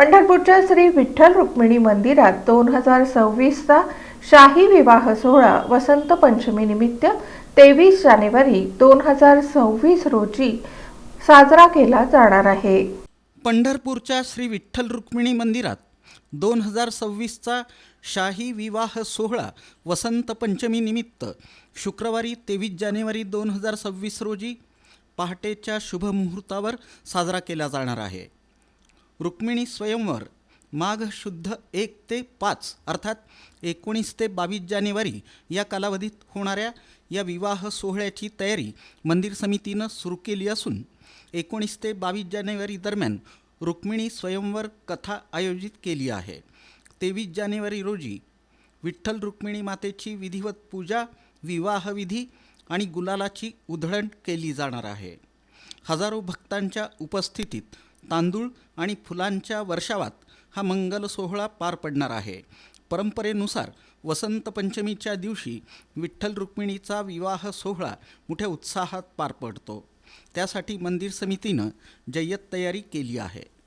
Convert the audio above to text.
पंढरपूरच्या श्री विठ्ठल रुक्मिणी मंदिरात दोन हजार सव्वीसचा शाही विवाह सोहळा वसंत पंचमीनिमित्त तेवीस जानेवारी दोन हजार सव्वीस रोजी साजरा केला जाणार आहे. पंढरपूरच्या श्री विठ्ठल रुक्मिणी मंदिरात दोन हजार सव्वीसचा शाही विवाह सोहळा वसंत पंचमीनिमित्त शुक्रवारी तेवीस जानेवारी दोन हजार सव्वीस रोजी पहाटेच्या शुभमुहूर्तावर साजरा केला जाणार आहे. रुक्मिणी स्वयंवर माघ शुद्ध एक ते पाच अर्थात एकोणीस ते बावीस जानेवारी या कालावधीत होणाऱ्या या विवाह सोहळ्याची तयारी मंदिर समितीनं सुरू केली असून एकोणीस ते बावीस जानेवारी दरम्यान रुक्मिणी स्वयंवर कथा आयोजित केली आहे. तेवीस जानेवारी रोजी विठ्ठल रुक्मिणी मातेची विधिवत पूजा विवाहविधी आणि गुलालाची उधळण केली जाणार आहे. हजारो भक्तांच्या उपस्थितीत तांदूळ आणि फुलांच्या वर्षावात हा मंगल सोहळा पार पडणार आहे. परंपरेनुसार वसंत पंचमीच्या दिवशी विठ्ठल रुक्मिणीचा विवाह सोहळा मोठ्या उत्साहात पार पडतो. त्यासाठी मंदिर समितीनं जय्यत तयारी केली आहे.